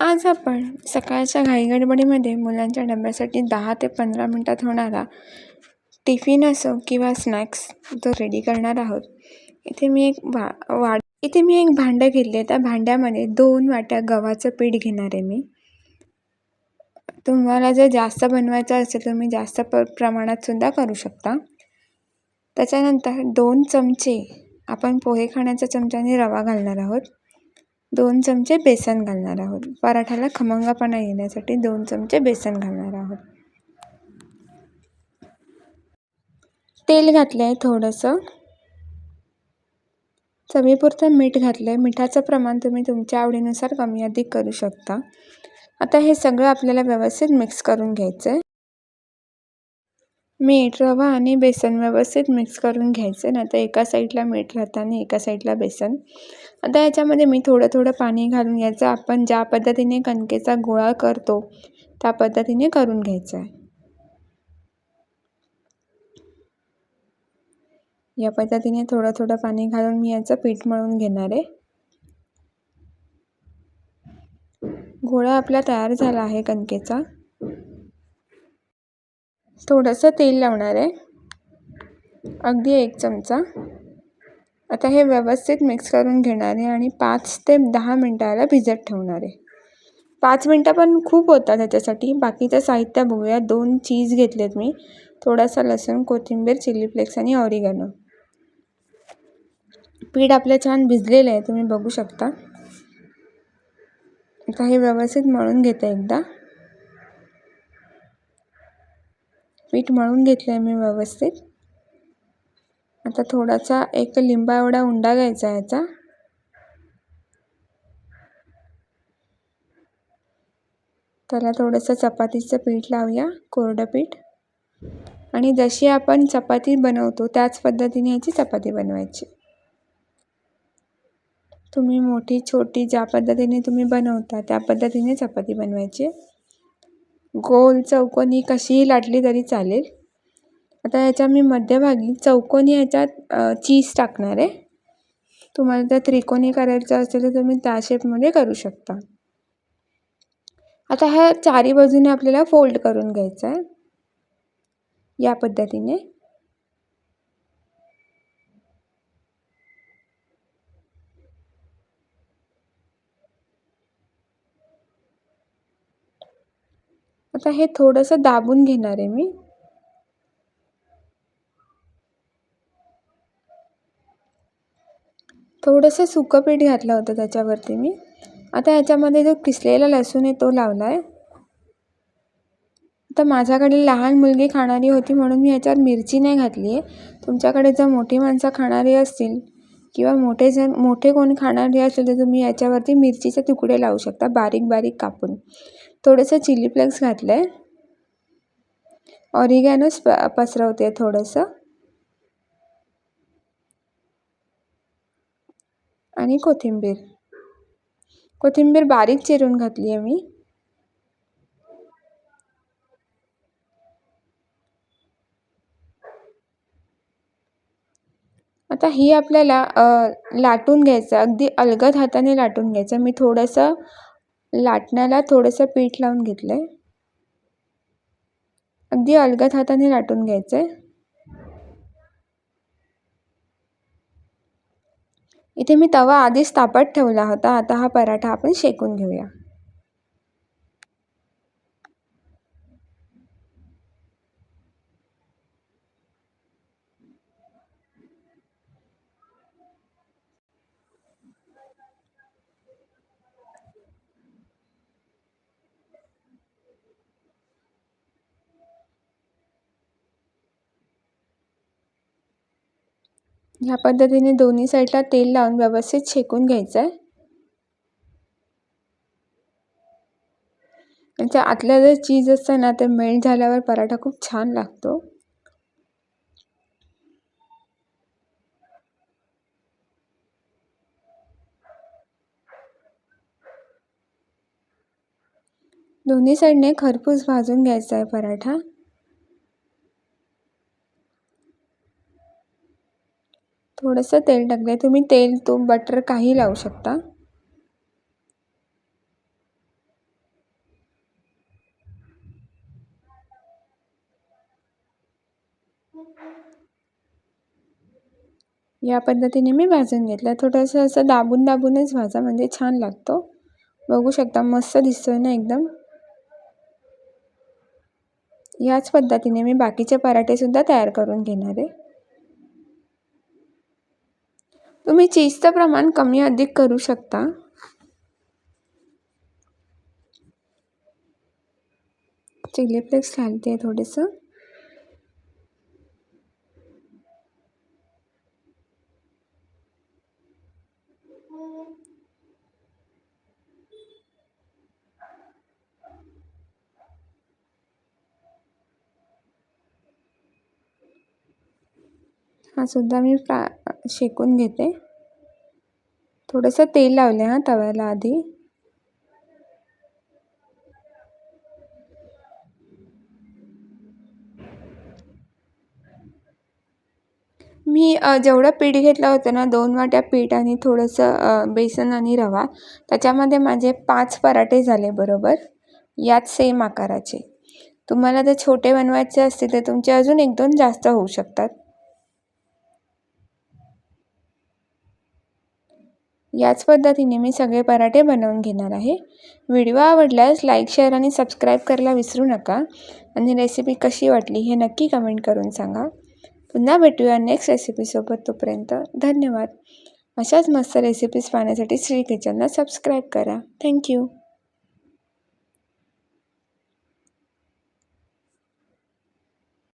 आज आपण सकाळच्या घाईगडबडीमध्ये मुलांच्या डब्यासाठी दहा ते पंधरा मिनटात होणारा टिफिन असो किंवा स्नॅक्स तो रेडी करणार आहोत. इथे मी एक वा वा इथे मी एक भांडं घेतले त्या भांड्यामध्ये दोन वाट्या गव्हाचं पीठ घेणार आहे मी. तुम्हाला जर जास्त बनवायचं असेल तुम्ही जास्त प प्रमाणात सुद्धा करू शकता. त्याच्यानंतर दोन चमचे आपण पोहे खाण्याच्या चमच्याने रवा घालणार आहोत. दोन चमचे बेसन घालणार आहोत. पराठ्याला खमंगपणा येण्यासाठी दोन चमचे बेसन घालणार आहोत. तेल घातलं आहे थोडंसं. चवीपुरतं मीठ घातलं आहे मिठाचं प्रमाण तुम्ही तुमच्या आवडीनुसार कमी अधिक करू शकता. आता हे सगळं आपल्याला व्यवस्थित मिक्स करून घ्यायचं आहे मीठ रवा आणि बेसन व्यवस्थित मिक्स करून घ्यायचं. आहे तर एका साईडला मीठ राहतं आणि एका साईडला बेसन. आता याच्यामध्ये मी थोडं थोडं पाणी घालून घ्यायचं. आपण ज्या पद्धतीने कणकेचा गोळा करतो त्या पद्धतीने करून घ्यायचं आहे. या पद्धतीने थोडं थोडं पाणी घालून मी याचं पीठ मळून घेणार आहे. गोळा आपला तयार झाला आहे कणकेचा. थोडंसं तेल लावणार आहे. अगदी एक चमचा. आता हे व्यवस्थित मिक्स करून घेणार आहे आणि पाच ते दहा मिनटाला भिजत ठेवणार आहे. पाच मिनटं पण खूप होतात त्याच्यासाठी बाकीचं साहित्य बघूया. दोन चीज घेतलेत मी. थोडासा लसूण कोथिंबीर चिली फ्लेक्स आणि ऑरिगॅनो पीठ आपलं छान भिजलेलं आहे. तुम्ही बघू शकता. आता हे व्यवस्थित मळून घेते एकदा. पीठ मळून घेतलं आहे मी व्यवस्थित. आता थोडासा एक लिंबा एवढा उंडा घ्यायचा याचा. त्याला थोडंसं चपातीचं पीठ लावूया कोरडं पीठ. आणि जशी आपण चपाती बनवतो त्याच पद्धतीने याची चपाती बनवायची. तुम्ही मोठी छोटी ज्या पद्धतीने तुम्ही बनवता त्या पद्धतीने चपाती बनवायची. गोल चौकोनी कशीही लाटली तरी चालेल. आता याच्या मी मध्यभागी चौकोनी याच्यात चीज टाकणार आहे. तुम्हाला जर त्रिकोणी करायचं असेल तर तुम्ही त्या शेपमध्ये करू शकता. आता ह्या चारी बाजूने आपल्याला फोल्ड करून घ्यायचं आहे. या पद्धतीने. आता हे थोडंसं दाबून घेणार आहे मी. थोडंसं सुकं पीठ घातलं होतं त्याच्यावरती मी. आता ह्याच्यामध्ये जो किसलेला लसूण आहे तो लावला आहे तर माझ्याकडे लहान मुलगी खाणारी होती म्हणून मी ह्याच्यावर मिरची नाही घातली आहे. तुमच्याकडे जर मोठी माणसं खाणारी असतील किंवा मोठे जण मोठे कोण खाणारे असेल तर तुम्ही याच्यावरती मिरचीचे तुकडे लावू शकता बारीक बारीक कापून. थोडंसं चिली फ्लेक्स घातलं आहे ऑरिगॅनोच प पसरवते थोडंसं. आणि कोथिंबीर. कोथिंबीर बारीक चिरून घातली आहे मी. आता ही आपल्याला लाटून घ्यायचं अगदी अलगद हाताने लाटून घ्यायचं. मी थोडंसं लाटण्याला थोडंसं पीठ लावून घेतलं आहे अगदी अलगद हाताने लाटून घ्यायचं आहे इथे मी तवा आधीच तापत ठेवला होता. आता हा पराठा आपण शेकून घेऊया. ह्या पद्धतीने दोन्ही साईडला तेल लावून व्यवस्थित शेकून घ्यायचं आहे त्याच्या आतल्या जर चीज असतं ना ते मेल्ट झाल्यावर पराठा खूप छान लागतो. दोन्ही साईडने खरपूस भाजून घ्यायचा आहे पराठा. थोडंसं तेल टाकलं आहे तुम्ही तेल तूप बटर काही लावू शकता. या पद्धतीने मी भाजून घेतलं थोडंसं असं दाबून दाबूनच भाजा म्हणजे छान लागतो. बघू शकता मस्त दिसतोय ना एकदम. याच पद्धतीने मी बाकीचे पराठेसुद्धा तयार करून घेणार आहे. तुम्ही चीजचं प्रमाण कमी अधिक करू शकता. चिली फ्लेक्स घालते आहे थोडंसं. हा सुद्धा मी फ्रा शेकून घेते. थोडंसं तेल लावले हां तव्याला आधी. मी जेवढं पीठ घेतलं होतं ना दोन वाट्या पीठ आणि थोडंसं बेसन आणि रवा त्याच्यामध्ये माझे पाच पराठे झाले बरोबर. यात सेम आकाराचे. तुम्हाला जर छोटे बनवायचे असतील तर तुमचे अजून एक दोन जास्त होऊ शकतात. याच पद्धतीने मी सगळे पराठे बनवून घेणार आहे. व्हिडिओ आवडल्यास लाईक शेअर आणि सबस्क्राईब करायला विसरू नका. आणि रेसिपी कशी वाटली हे नक्की कमेंट करून सांगा. पुन्हा भेटूया नेक्स्ट रेसिपीसोबत तोपर्यंत धन्यवाद. अशाच मस्त रेसिपीज पाहण्यासाठी श्री किचनला सबस्क्राईब करा. Thank you